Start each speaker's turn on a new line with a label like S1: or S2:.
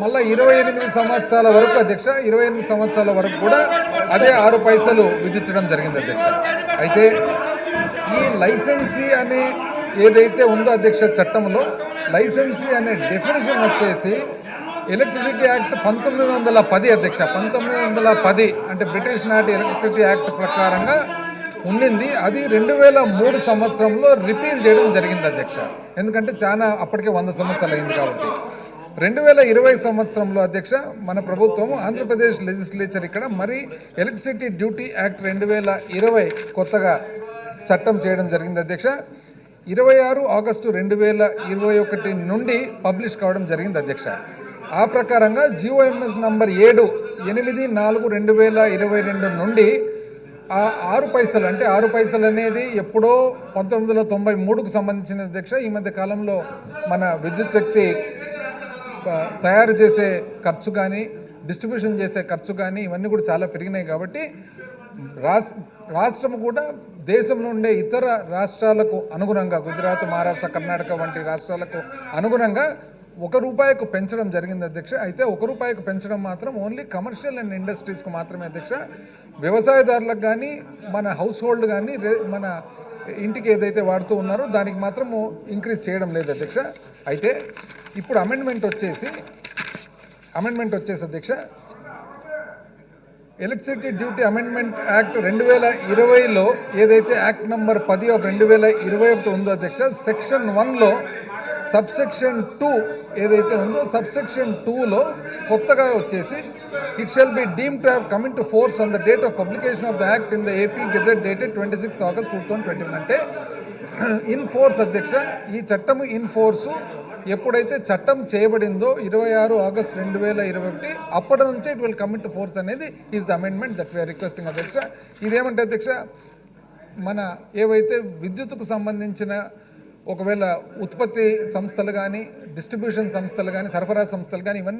S1: మళ్ళీ ఇరవై ఎనిమిది సంవత్సరాల వరకు అధ్యక్ష ఇరవై ఎనిమిది సంవత్సరాల వరకు కూడా అదే ఆరు పైసలు విధించడం జరిగింది అధ్యక్ష. అయితే ఈ లైసెన్సీ అనే ఏదైతే ఉందో అధ్యక్ష చట్టంలో లైసెన్సీ అనే డెఫినేషన్ వచ్చేసి ఎలక్ట్రిసిటీ యాక్ట్ పంతొమ్మిది వందల పది అధ్యక్ష పంతొమ్మిది వందల పది అంటే బ్రిటిష్ నాటి ఎలక్ట్రిసిటీ యాక్ట్ ప్రకారంగా ఉండింది అది రెండు వేల మూడు సంవత్సరంలో రిపీల్ చేయడం జరిగింది అధ్యక్ష. ఎందుకంటే చాలా అప్పటికే వంద సంవత్సరాలు అయింది కాబట్టి. రెండు వేల ఇరవై సంవత్సరంలో అధ్యక్ష మన ప్రభుత్వం ఆంధ్రప్రదేశ్ లెజిస్లేచర్ ఇక్కడ మరి ఎలక్ట్రిసిటీ డ్యూటీ యాక్ట్ రెండు వేల ఇరవై కొత్తగా చట్టం చేయడం జరిగింది అధ్యక్ష. ఇరవై ఆరు ఆగస్టు రెండు వేల ఇరవై ఒకటి నుండి పబ్లిష్ కావడం జరిగింది అధ్యక్ష. ఆ ప్రకారంగా జిఓఎంఎస్ నంబర్ ఏడు ఎనిమిది నాలుగు రెండు వేల ఇరవై రెండు నుండి ఆ ఆరు పైసలు అంటే ఆరు పైసలు అనేది ఎప్పుడో పంతొమ్మిది వందల తొంభై మూడుకు సంబంధించిన అధ్యక్ష. ఈ మధ్య కాలంలో మన విద్యుత్ శక్తి తయారు చేసే ఖర్చు కానీ డిస్ట్రిబ్యూషన్ చేసే ఖర్చు కానీ ఇవన్నీ కూడా చాలా పెరిగినాయి కాబట్టి రాష్ట్రం కూడా దేశంలో ఉండే ఇతర రాష్ట్రాలకు అనుగుణంగా గుజరాత్ మహారాష్ట్ర కర్ణాటక వంటి రాష్ట్రాలకు అనుగుణంగా ఒక రూపాయికు పెంచడం జరిగింది అధ్యక్ష. అయితే ఒక రూపాయికు పెంచడం మాత్రం ఓన్లీ కమర్షియల్ అండ్ ఇండస్ట్రీస్కు మాత్రమే అధ్యక్ష. వ్యవసాయదారులకు కానీ మన హౌస్ హోల్డ్ కానీ మన ఇంటికి ఏదైతే వాడుతూ ఉన్నారో దానికి మాత్రము ఇంక్రీజ్ చేయడం లేదు అధ్యక్ష. అయితే ఇప్పుడు అమెండ్మెంట్ వచ్చేసి అమెండ్మెంట్ వచ్చేసి అధ్యక్ష ఎలక్ట్రిసిటీ డ్యూటీ అమెండ్మెంట్ యాక్ట్ రెండు వేల ఇరవైలో ఏదైతే యాక్ట్ నంబర్ పది ఆఫ్ రెండు వేల ఇరవై ఒకటి ఉందో అధ్యక్ష సెక్షన్ వన్లో సబ్సెక్షన్ టూ ఏదైతే ఉందో సబ్సెక్షన్ టూలో కొత్తగా వచ్చేసి it shall be deemed to have coming to force on the date of publication of the act in the AP gazette dated twenty sixth August two thousand twenty అంటే in force అధ్యక్ష ఈ చట్టము in force ఎప్పుడైతే చట్టం చేయబడిందో ఇరవై ఆరు August రెండు వేల ఇరవై ఒకటి అప్పటి నుంచే it will commit to force అనేది is the amendment that we are requesting అధ్యక్ష. ఇదేమంటే అధ్యక్ష మన ఏవైతే విద్యుత్కు సంబంధించిన ఒకవేళ ఉత్పత్తి సంస్థలు కానీ డిస్ట్రిబ్యూషన్ సంస్థలు కానీ సరఫరా సంస్థలు కానీ ఇవన్నీ